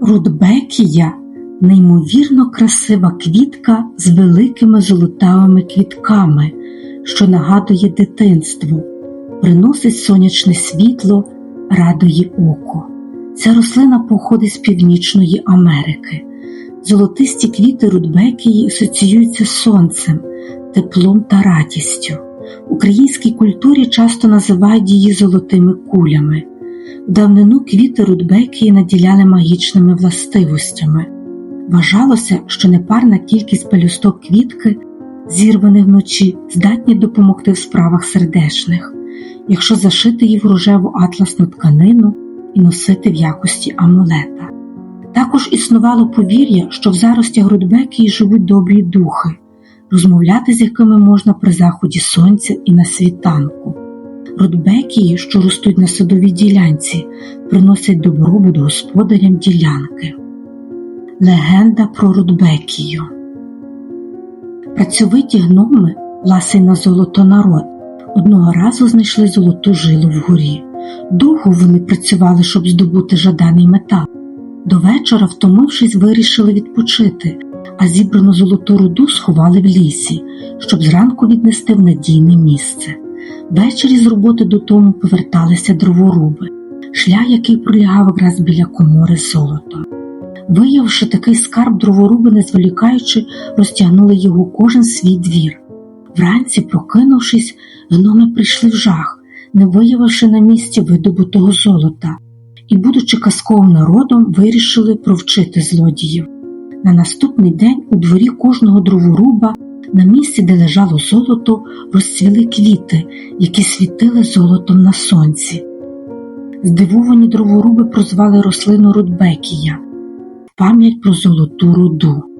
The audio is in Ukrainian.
Рудбекія неймовірно красива квітка з великими золотавими квітками, що нагадує дитинство, приносить сонячне світло, радує око. Ця рослина походить з Північної Америки. Золотисті квіти рудбекії асоціюються з сонцем, теплом та радістю. В українській культурі часто називають її золотими кулями. Давнину квіти рудбекії наділяли магічними властивостями. Вважалося, що непарна кількість пелюсток квітки, зірваних вночі, здатні допомогти в справах сердечних, якщо зашити її в рожеву атласну тканину і носити в якості амулета. Також існувало повір'я, що в заростях рудбекії живуть добрі духи, розмовляти з якими можна при заході сонця і на світанку. Рудбекії, що ростуть на садовій ділянці, приносять добробут господарям ділянки. Легенда про Рудбекію Працьовиті гноми, ласий на золото народ, одного разу знайшли золоту жилу вгорі. Довго вони працювали, щоб здобути жаданий метал. До вечора, втомившись, вирішили відпочити, а зібрану золоту руду сховали в лісі, щоб зранку віднести в надійне місце. Ввечері з роботи додому поверталися дроворуби, шлях, який пролягав якраз біля комори золотом. Виявивши такий скарб, дроворуби, не зволікаючи, розтягнули його кожен свій двір. Вранці, прокинувшись, гноми прийшли в жах, не виявивши на місці видобутого золота, і, будучи казковим народом, вирішили провчити злодіїв. На наступний день у дворі кожного дроворуба на місці, де лежало золото, розцвіли квіти, які світили золотом на сонці. Здивовані дроворуби прозвали рослину Рудбекія пам'ять про золоту руду.